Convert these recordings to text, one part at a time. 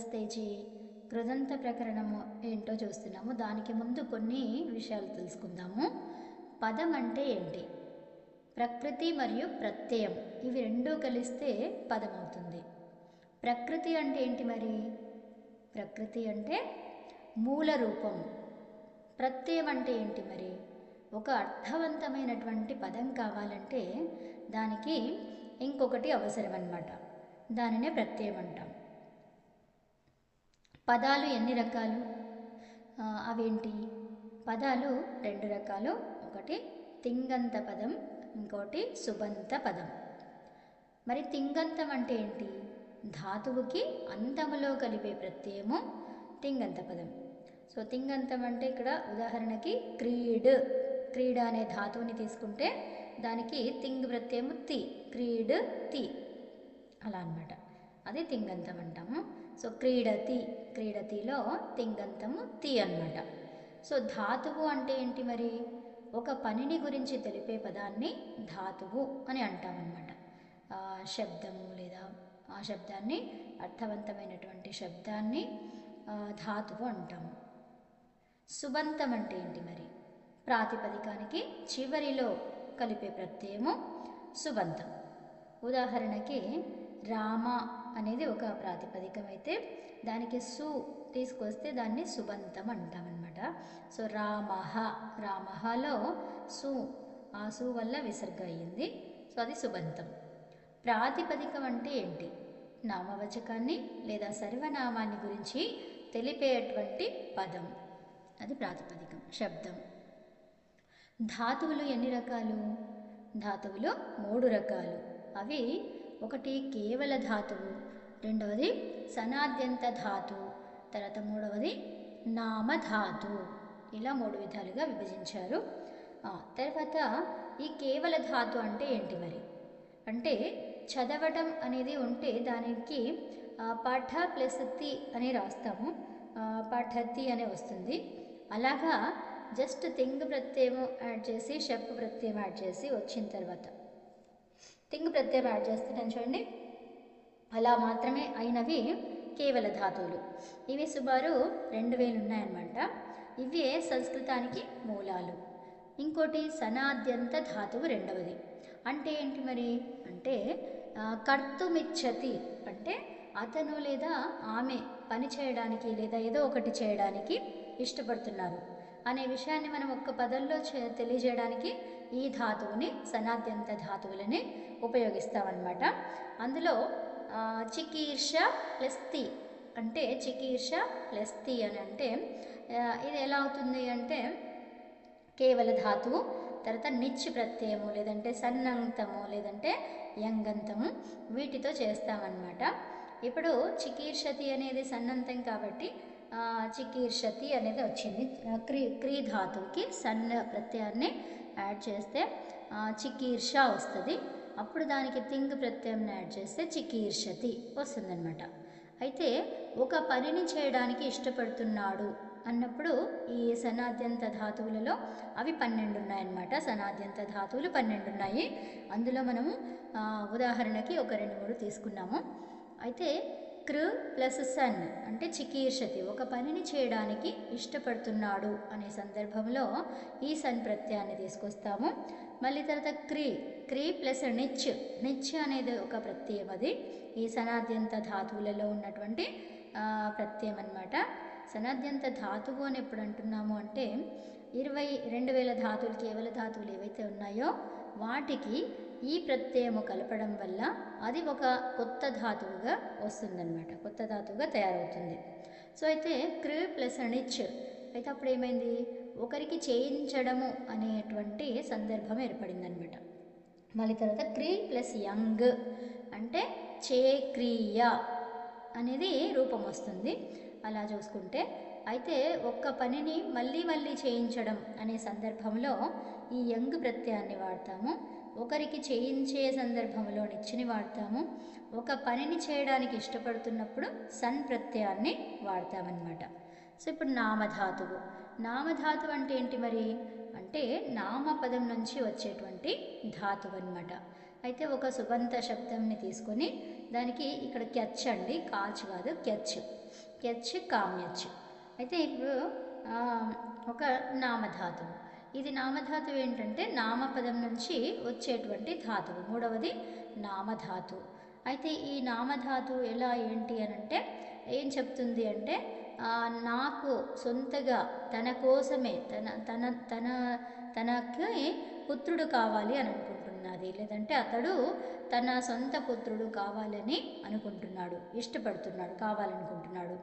నమస్తేజీ కృదంత ప్రకరణము ఏంటో చూస్తున్నాము. దానికి ముందు కొన్ని విషయాలు తెలుసుకుందాము. పదం అంటే ఏంటి? ప్రకృతి మరియు ప్రత్యయం. ఇవి రెండూ కలిస్తే పదం అవుతుంది. ప్రకృతి అంటే ఏంటి మరి? ప్రకృతి అంటే మూల రూపం. ప్రత్యయం అంటే ఏంటి మరి? ఒక అర్థవంతమైనటువంటి పదం కావాలంటే దానికి ఇంకొకటి అవసరం అన్నమాట దానినే ప్రత్యయం అంటాం. పదాలు ఎన్ని రకాలు? అవేంటి? పదాలు రెండు రకాలు. ఒకటి తింగంత పదం ఇంకోటి సుబంత పదం. మరి తింగంతం అంటే ఏంటి? ధాతువుకి అంతములో కలిపే ప్రత్యయము తింగంత పదం. సో తింగంతం అంటే ఇక్కడ ఉదాహరణకి క్రీడ్. క్రీడ అనే ధాతువుని తీసుకుంటే దానికి తింగ్ ప్రత్యయము తి. క్రీడ్ తి. అలా అన్నమాట. అది తింగంతం అంటాము. సో క్రీడతి క్రీడతిలో తింగంతము తి అన్నమాట సో ధాతువు అంటే ఏంటి మరి? ఒక పనిని గురించి తెలిపే పదాన్ని ధాతువు అని అంటామన్నమాట. శబ్దము లేదా ఆ శబ్దాన్ని అర్థవంతమైనటువంటి శబ్దాన్ని ధాతువు అంటాము. సుబంతం అంటే ఏంటి మరి? ప్రాతిపదికానికి చివరిలో కలిపే ప్రత్యయము సుబంతం ఉదాహరణకి రామ అనేది ఒక ప్రాతిపదికం అయితే. దానికి సు తీసుకొస్తే దాన్ని సుబంతం అంటామన్నమాట సో రామహ రామహలో సు ఆ సు వల్ల విసర్గ అయ్యింది. సో అది సుబంతం ప్రాతిపదికం అంటే ఏంటి? నామవచకాన్ని లేదా సర్వనామాన్ని గురించి తెలిపేటువంటి పదం. అది ప్రాతిపదికం. శబ్దం. ధాతువులు ఎన్ని రకాలు? ధాతువులు మూడు రకాలు. అవి ఒకటి కేవల ధాతువు రెండవది సనాద్యంత ధాతు తర్వాత మూడవది నామధాతు. ఇలా మూడు విధాలుగా విభజించారు. తర్వాత ఈ కేవల ధాతు అంటే ఏంటి మరి? అంటే చదవటం అనేది ఉంటే దానికి పాఠ పఠ ప్లస్ తి అని రాస్తాము. పఠతి అనే వస్తుంది. అలాగా జస్ట్ తింగ్ ప్రత్యయం యాడ్ చేసి షప్ ప్రత్యయం యాడ్ చేసి వచ్చిన తర్వాత తింగ్ ప్రత్యయం యాడ్ చేస్తున్నాను చూడండి. అలా మాత్రమే అయినవి కేవల ధాతువులు. ఇవి సుమారు రెండు వేలు ఉన్నాయన్నమాట. ఇవే సంస్కృతానికి మూలాలు. ఇంకోటి సనాద్యంత ధాతువు రెండవది. అంటే ఏంటి మరి? అంటే కర్తుమిచ్చతి. అంటే అతను లేదా ఆమె పని చేయడానికి లేదా ఏదో ఒకటి చేయడానికి ఇష్టపడుతున్నారు. అనే విషయాన్ని మనం ఒక్క పదంలో చే- తెలియజేయడానికి ఈ ధాతువుని సనాద్యంత ధాతువులని ఉపయోగిస్తామన్నమాట. అందులో చికీర్ష ప్లస్ తి అంటే చికీర్ష ప్లస్ తి అని అంటే ఇది ఎలా అవుతుంది అంటే కేవల ధాతువు తర్వాత నిచ్ ప్రత్యయము లేదంటే సన్నంతము లేదంటే యంగంతము వీటితో చేస్తామన్నమాట. ఇప్పుడు చికీర్షతి అనేది సన్నంతం కాబట్టి చికీర్షతి అనేది వచ్చింది. క్రీ క్రీ ధాతువుకి సన్న ప్రత్యయాన్ని యాడ్ చేస్తే చికీర్ష వస్తుంది. అప్పుడు దానికి తింగ్ ప్రత్యయం యాడ్ చేస్తే చికీర్షతి వస్తుందన్నమాట. అయితే ఒక పనిని చేయడానికి ఇష్టపడుతున్నాడు అన్నప్పుడు ఈ సనాద్యంత ధాతువులలో అవి పన్నెండు ఉన్నాయన్నమాట. సనాద్యంత ధాతువులు పన్నెండు ఉన్నాయి. అందులో మనము ఉదాహరణకి ఒక రెండు మూడు తీసుకున్నాము. అయితే కృ ప్లస్ సన్ అంటే చికీర్షతి. ఒక పనిని చేయడానికి ఇష్టపడుతున్నాడు అనే సందర్భంలో ఈ సన్ ప్రత్యయాన్ని తీసుకొస్తాము. మళ్ళీ తర్వాత క్రీ క్రీ ప్లస్ నిచ్ నిచ్ అనేది ఒక ప్రత్యయం అది. ఈ సనాద్యంత ధాతువులలో ఉన్నటువంటి ప్రత్యయం అనమాట సనాద్యంత ధాతువు అని ఎప్పుడు అంటున్నాము అంటే ఇరవై రెండు వేల ధాతువులు కేవల ధాతువులు ఏవైతే ఉన్నాయో వాటికి ఈ ప్రత్యయము కలపడం వల్ల అది ఒక కొత్త ధాతువుగా వస్తుందన్నమాట. కొత్త ధాతువుగా తయారవుతుంది. సో అయితే క్రి ప్లస్ అణిచ్ అయితే అప్పుడు ఏమైంది ఒకరికి చేయించడము అనేటువంటి సందర్భం ఏర్పడిందనమాట మళ్ళీ తర్వాత క్రీ ప్లస్ యంగ్ అంటే చేక్రియ అనేది రూపం వస్తుంది. అలా చూసుకుంటే అయితే ఒక్క పనిని మళ్ళీ మళ్ళీ చేయించడం అనే సందర్భంలో ఈ యంగ్ ప్రత్యయాన్ని వాడతాము. ఒకరికి చేయించే సందర్భంలో నిచ్చిని వాడతాము. ఒక పనిని చేయడానికి ఇష్టపడుతున్నప్పుడు సన్ ప్రత్యయాన్ని వాడతామన్నమాట. సో ఇప్పుడు నామధాతువు. నామధాతువు అంటే ఏంటి మరి? అంటే నామపదం నుంచి వచ్చేటువంటి ధాతువు అన్నమాట అయితే ఒక సుబంత శబ్దంని తీసుకొని దానికి ఇక్కడ కెచ్ అండి. కాచ్ కాదు కెచ్ కెచ్ కామ్యచ్. అయితే ఇప్పుడు ఒక నామధాతువు. ఇది నామధాతువు ఏంటంటే నామపదం నుంచి వచ్చేటువంటి ధాతువు. మూడవది నామధాతువు అయితే ఈ నామధాతువు ఎలా ఏంటి అని అంటే ఏం చెప్తుంది అంటే నాకు సొంతగా తన కోసమే తన తన తన తనకి పుత్రుడు కావాలి అని అనుకుంటున్నది. లేదంటే అతడు తన సొంత పుత్రుడు కావాలని అనుకుంటున్నాడు ఇష్టపడుతున్నాడు కావాలనుకుంటున్నాడు.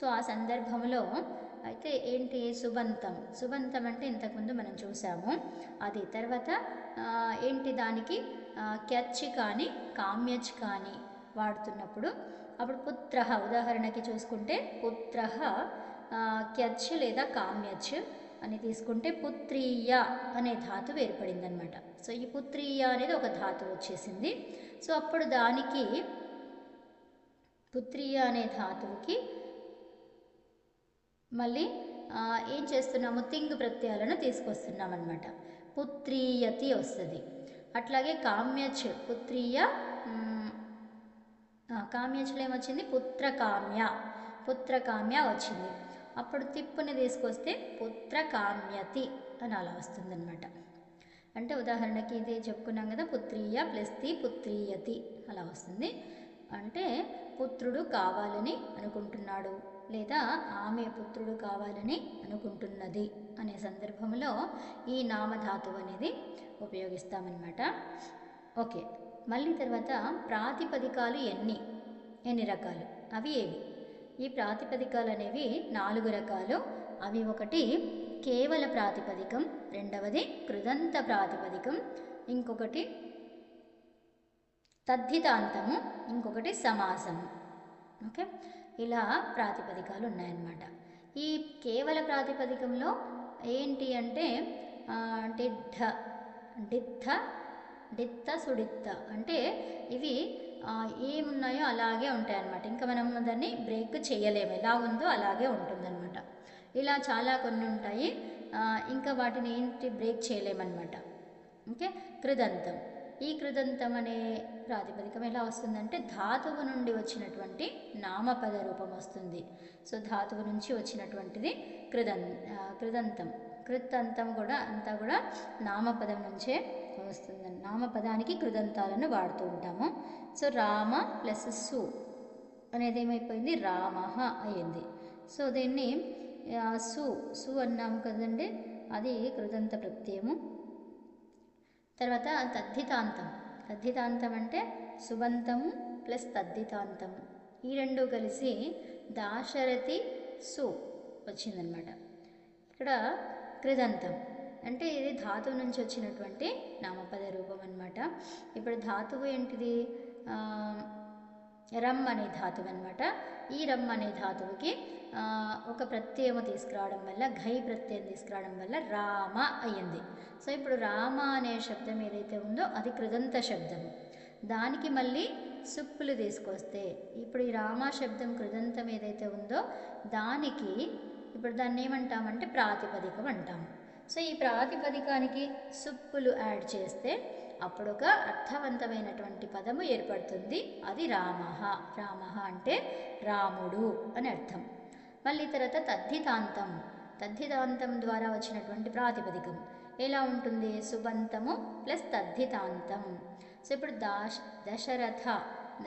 సో ఆ సందర్భంలో అయితే ఏంటి సుబంతం? సుబంతం అంటే ఇంతకుముందు మనం చూసాము. అది తర్వాత ఏంటి దానికి? క్యచ్ కానీ కామ్యచ్ కానీ వాడుతున్నప్పుడు అప్పుడు పుత్ర ఉదాహరణకి చూసుకుంటే పుత్ర క్యచ్ లేదా కామ్యచ్ అని తీసుకుంటే పుత్రీయ అనే ధాతువు ఏర్పడింది అనమాట సో ఈ పుత్రీయ అనేది ఒక ధాతువు వచ్చేసింది. సో అప్పుడు దానికి పుత్రీయ అనే ధాతువుకి మళ్ళీ ఏం చేస్తున్నాము? తింగ్ ప్రత్యయాలను తీసుకొస్తున్నాం అనమాట పుత్రీయతి వస్తుంది. అట్లాగే కామ్యచ్ పుత్రీయ కామ్యచ్లో ఏమొచ్చింది? పుత్రకామ్య పుత్రకామ్య వచ్చింది. అప్పుడు తిప్పుని తీసుకొస్తే పుత్రకామ్యతి అని అలా వస్తుందన్నమాట. అంటే ఉదాహరణకి ఇది చెప్పుకున్నాం కదా పుత్రీయ ప్లస్ తి పుత్రీయతి అలా వస్తుంది. అంటే పుత్రుడు కావాలని అనుకుంటున్నాడు లేదా ఆమె పుత్రుడు కావాలని అనుకుంటున్నది అనే సందర్భంలో ఈ నామధాతువు అనేది ఉపయోగిస్తామన్నమాట. ఓకే మళ్ళీ తర్వాత ప్రాతిపదికాలు ఎన్ని? ఎన్ని రకాలు? అవి ఏవి? ఈ ప్రాతిపదికాలు అనేవి నాలుగు రకాలు. అవి ఒకటి కేవల ప్రాతిపదికం రెండవది కృదంత ప్రాతిపదికం ఇంకొకటి తద్ధితాంతము ఇంకొకటి సమాసము. ఓకే? ఇలా ప్రాతిపదికాలు ఉన్నాయన్నమాట. ఈ కేవల ప్రాతిపదికంలో ఏంటి అంటే డిడ్ఢ డిత్థ డిత్త సుడిత్త అంటే ఇవి ఏమున్నాయో అలాగే ఉంటాయన్నమాట. ఇంకా మనం దాన్ని బ్రేక్ చేయలేము. ఎలా ఉందో అలాగే ఉంటుందన్నమాట. ఇలా చాలా కొన్ని ఉంటాయి. ఇంకా వాటిని ఏంటి బ్రేక్ చేయలేమన్నమాట. ఓకే? కృదంతం. ఈ కృదంతం అనే ప్రాతిపదికం ఎలా వస్తుందంటే ధాతువు నుండి వచ్చినటువంటి నామపద రూపం వస్తుంది. సో ధాతువు నుంచి వచ్చినటువంటిది కృదం కృదంతం. కృతంతం కూడా అంతా కూడా నామపదం నుంచే వస్తుంది. నామపదానికి కృదంతాలను వాడుతూ ఉంటాము. సో రామ ప్లస్ సు అనేది ఏమైపోయింది? రామ అయ్యింది సో దీన్ని సు సు అన్నాము కదండి. అది కృదంత ప్రత్యయము. తర్వాత తద్ధితాంతం. తద్ధితాంతం అంటే సుబంతము ప్లస్ తద్ధితాంతము ఈ రెండు కలిసి దాశరథి సు వచ్చిందనమాట. ఇక్కడ కృదంతం. అంటే ఇది ధాతువు నుంచి వచ్చినటువంటి నామపద రూపం అన్నమాట. ఇప్పుడు ధాతువు ఏంటిది? రమ్ అనే ధాతువు అనమాట ఈ రమ్ అనే ధాతువుకి ఒక ప్రత్యయం తీసుకురావడం వల్ల ఘై ప్రత్యయం తీసుకురావడం వల్ల రామ అయ్యింది. సో ఇప్పుడు రామ అనే శబ్దం ఏదైతే ఉందో అది కృదంత శబ్దము. దానికి మళ్ళీ సుప్పులు తీసుకొస్తే ఇప్పుడు ఈ రామ శబ్దం కృదంతం ఏదైతే ఉందో దానికి ఇప్పుడు దాన్ని ఏమంటామంటే ప్రాతిపదికం అంటాము. సో ఈ ప్రాతిపదికానికి సుప్పులు యాడ్ చేస్తే అప్పుడు ఒక అర్థవంతమైనటువంటి పదము ఏర్పడుతుంది. అది రామహ. రామ అంటే రాముడు అని అర్థం. మళ్ళీ తర్వాత తద్ధితాంతం. తద్ధితాంతం ద్వారా వచ్చినటువంటి ప్రాతిపదికం. ఎలా ఉంటుంది? సుబంతము ప్లస్ తద్ధితాంతం. సో ఇప్పుడు దాశ దశరథ.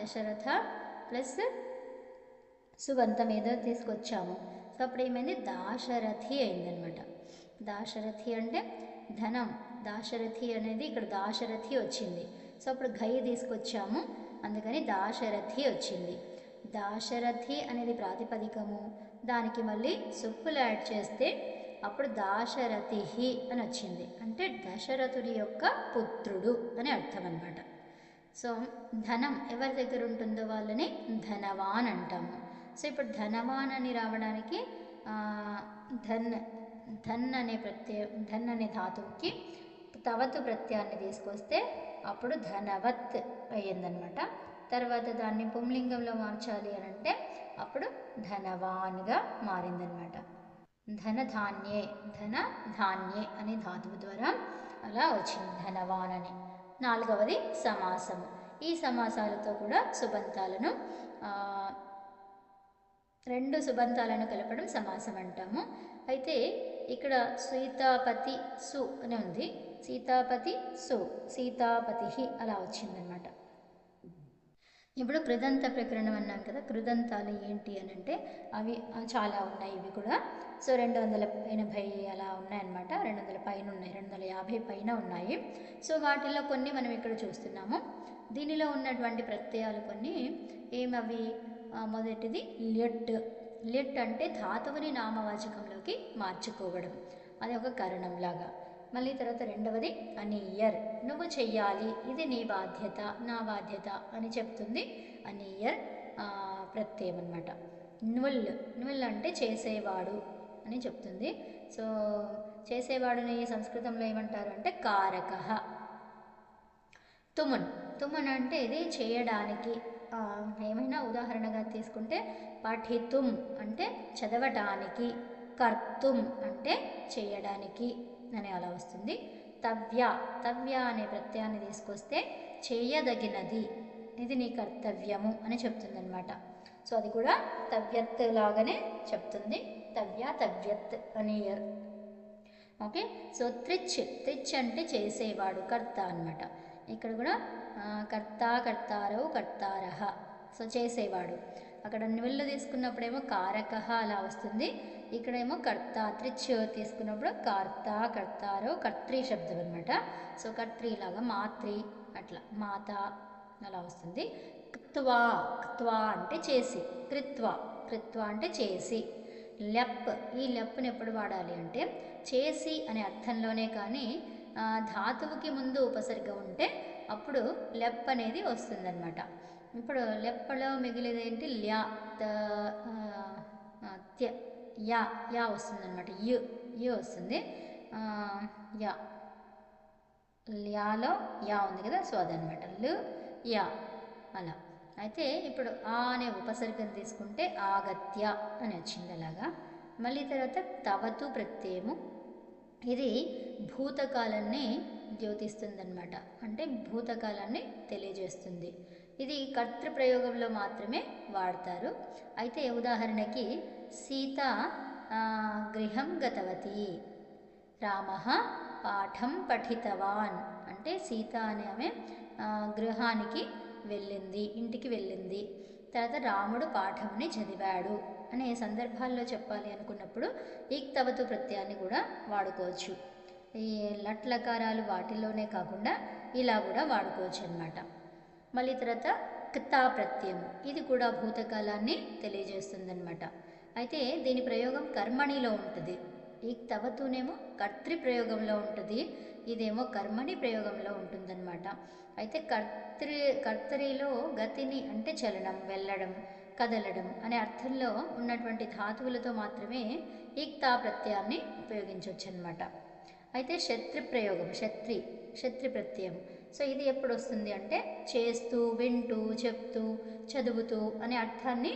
దశరథ ప్లస్ సుబంతం ఏదో తీసుకొచ్చాము. సో అప్పుడు ఏమైంది దాశరథి అయిందనమాట. దాశరథి అంటే ధనం. దాశరథి అనేది ఇక్కడ దాశరథి వచ్చింది. సో అప్పుడు ఘై తీసుకొచ్చాము. అందుకని దాశరథి వచ్చింది. దాశరథి అనేది ప్రాతిపదికము. దానికి మళ్ళీ సుప్పులు యాడ్ చేస్తే అప్పుడు దాశరథి అని వచ్చింది. అంటే దశరథుడి యొక్క పుత్రుడు అని అర్థం అనమాట సో ధనం ఎవరి దగ్గర ఉంటుందో వాళ్ళని ధనవాన్ అంటాము. సో ఇప్పుడు ధనవాన్ అని రావడానికి ధన్ ధన్ అనే ప్రత్యయ ధన్ అనే ధాతువుకి తవతు ప్రత్యయాన్ని తీసుకొస్తే అప్పుడు ధనవత్ అయ్యిందనమాట తర్వాత దాన్ని పుంలింగంలో మార్చాలి అని అంటే అప్పుడు ధనవాన్గా మారిందనమాట ధనధాన్యే ధన ధాన్యే అనే ధాతువు ద్వారా అలా వచ్చింది ధనవాన్ అని. నాలుగవది సమాసము. ఈ సమాసాలతో కూడా సుబంతాలను రెండు సుబంతాలను కలపడం సమాసం అంటాము అయితే ఇక్కడ సీతాపతి సు అని ఉంది. సీతాపతి సు సీతాపతి అలా వచ్చిందనమాట ఇప్పుడు కృదంత ప్రకరణం అన్నాం కదా కృదంతాలు ఏంటి అని అంటే అవి చాలా ఉన్నాయి ఇవి కూడా. సో రెండు వందల ఎనభై అలా ఉన్నాయన్నమాట. రెండు వందల పైన ఉన్నాయి రెండు వందల యాభై పైన ఉన్నాయి. సో వాటిలో కొన్ని మనం ఇక్కడ చూస్తున్నాము. దీనిలో ఉన్నటువంటి ప్రత్యయాలు కొన్ని ఏమవి? మొదటిది లెట్ లిట్ అంటే ధాతువుని నామవాచకంలోకి మార్చుకోవడం. అది ఒక కరణంలాగా. మళ్ళీ తర్వాత రెండవది అనియర్. నువ్వు చెయ్యాలి. ఇది నీ బాధ్యత నా బాధ్యత అని చెప్తుంది అనియర్ ప్రత్యయం అనమాట నుల్ నుల్ అంటే చేసేవాడు అని చెప్తుంది. సో చేసేవాడుని సంస్కృతంలో ఏమంటారు అంటే కారక. తుమున్. తుమున్ అంటే ఇది చేయడానికి ఏమైనా ఉదాహరణగా తీసుకుంటే పఠితుం అంటే చదవటానికి కర్తుం అంటే చేయడానికి అని అలా వస్తుంది. తవ్య తవ్య అనే ప్రత్యయాన్ని తీసుకొస్తే చేయదగినది ఇది నీ కర్తవ్యము అని చెప్తుందన్నమాట. సో అది కూడా తవ్యత్ లాగానే చెప్తుంది. తవ్య తవ్యత్ అని ఓకే? సో త్రిచ్ త్రిచ్ అంటే చేసేవాడు కర్త అన్నమాట. ఇక్కడ కూడా కర్త కర్తారవు కర్తారహ సో చేసేవాడు. అక్కడ నిల్లు తీసుకున్నప్పుడేమో కారకహ అలా వస్తుంది. ఇక్కడేమో కర్త త్రిచ్ తీసుకున్నప్పుడు కర్త కర్తారో కర్త్రీ శబ్దం అనమాట సో కర్త్రీ లాగా మాత్రి అట్లా మాత అలా వస్తుంది. కృత్వా కృత్వా అంటే చేసి కృత్వ కృత్వ అంటే చేసి. లెప్ ఈ లెప్ని ఎప్పుడు వాడాలి అంటే చేసి అనే అర్థంలోనే కానీ ధాతువుకి ముందు ఉపసర్గ ఉంటే అప్పుడు లెప్ అనేది వస్తుందన్నమాట. ఇప్పుడు లెప్పలో మిగిలేది ఏంటి? ల్యా త్య యా యా వస్తుందన్నమాట. యు యు వస్తుంది. యా. ల్యాలో యా ఉంది కదా? సో అదనమాట లు యా అలా. అయితే ఇప్పుడు ఆ అనే ఉపసర్గం తీసుకుంటే ఆగత్య అని వచ్చింది అలాగా. మళ్ళీ తర్వాత తవతు ప్రత్యయము ఇది భూతకాలాన్ని ద్యోతిస్తుందన్నమాట అంటే భూతకాలాన్ని తెలియజేస్తుంది. ఇది కర్తృప్రయోగంలో మాత్రమే వాడతారు. అయితే ఉదాహరణకి సీత గృహం గతవతి రామ పాఠం పఠితవాన్. అంటే సీత అనే ఆమె గృహానికి వెళ్ళింది ఇంటికి వెళ్ళింది. తర్వాత రాముడు పాఠంని చదివాడు. అనే సందర్భాల్లో చెప్పాలి అనుకున్నప్పుడు ఈక్తవతు ప్రత్యయాన్ని కూడా వాడుకోవచ్చు. ఈ లట్లకారాలు వాటిలోనే కాకుండా ఇలా కూడా వాడుకోవచ్చు అన్నమాట మళ్ళీ తర్వాత క్తా ప్రత్యయం ఇది కూడా భూతకాలాన్ని తెలియజేస్తుందన్నమాట. అయితే దీని ప్రయోగం కర్మణిలో ఉంటుంది. ఈ తవతునేమో కర్తృ ప్రయోగంలో ఉంటుంది ఇదేమో కర్మణి ప్రయోగంలో ఉంటుందన్నమాట. అయితే కర్తృ కర్తరిలో గతిని అంటే చలనం వెళ్ళడం కదలడం అనే అర్థంలో ఉన్నటువంటి ధాతువులతో మాత్రమే ఈక్తా ప్రత్యయాన్ని ఉపయోగించవచ్చు అనమాట అయితే శత్రి ప్రయోగం శత్రి శత్రి ప్రత్యయం. సో ఇది ఎప్పుడు వస్తుంది అంటే చేస్తూ వింటూ చెప్తూ చదువుతూ అనే అర్థాన్ని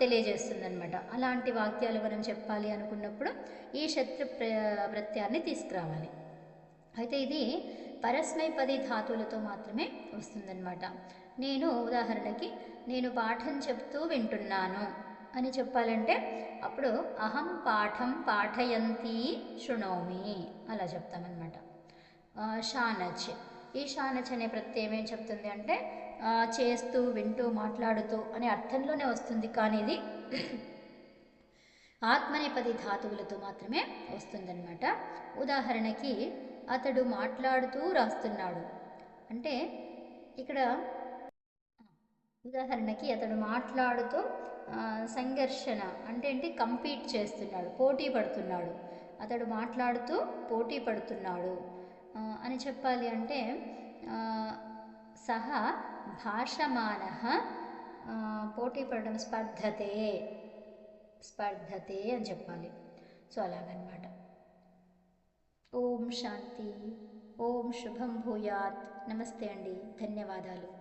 తెలియజేస్తుంది అనమాట అలాంటి వాక్యాలు మనం చెప్పాలి అనుకున్నప్పుడు ఈ శత్రు ప్ర ప్రత్యయాన్ని తీసుకురావాలి. అయితే ఇది పరస్మైపది ధాతువులతో మాత్రమే వస్తుందన్నమాట. నేను ఉదాహరణకి నేను పాఠం చెప్తూ వింటున్నాను అని చెప్పాలంటే అప్పుడు అహం పాఠం పాఠయంతి శృణోమి అలా చెప్తామన్నమాట. షానచ్ ఈ షానచ్ అనే ప్రత్యయం ఏం చెప్తుంది అంటే చేస్తూ వింటూ మాట్లాడుతూ అనే అర్థంలోనే వస్తుంది కానీ ఇది ఆత్మనేపది ధాతువులతో మాత్రమే వస్తుందన్నమాట. ఉదాహరణకి అతడు మాట్లాడుతూ రాస్తున్నాడు. అంటే ఇక్కడ ఉదాహరణకి అతడు మాట్లాడుతూ సంఘర్షణ అంటే ఏంటి? కంపీట్ చేస్తున్నాడు పోటీ పడుతున్నాడు. అతడు మాట్లాడుతూ పోటీ పడుతున్నాడు. అని చెప్పాలి అంటే సహా సహ భాషమాన పోటీ పడడం స్పర్ధతే స్పర్ధతే అని చెప్పాలి. సో అలాగనమాట. ఓం శాంతి. ఓం శుభం భూయాత్. నమస్తే అండి. ధన్యవాదాలు.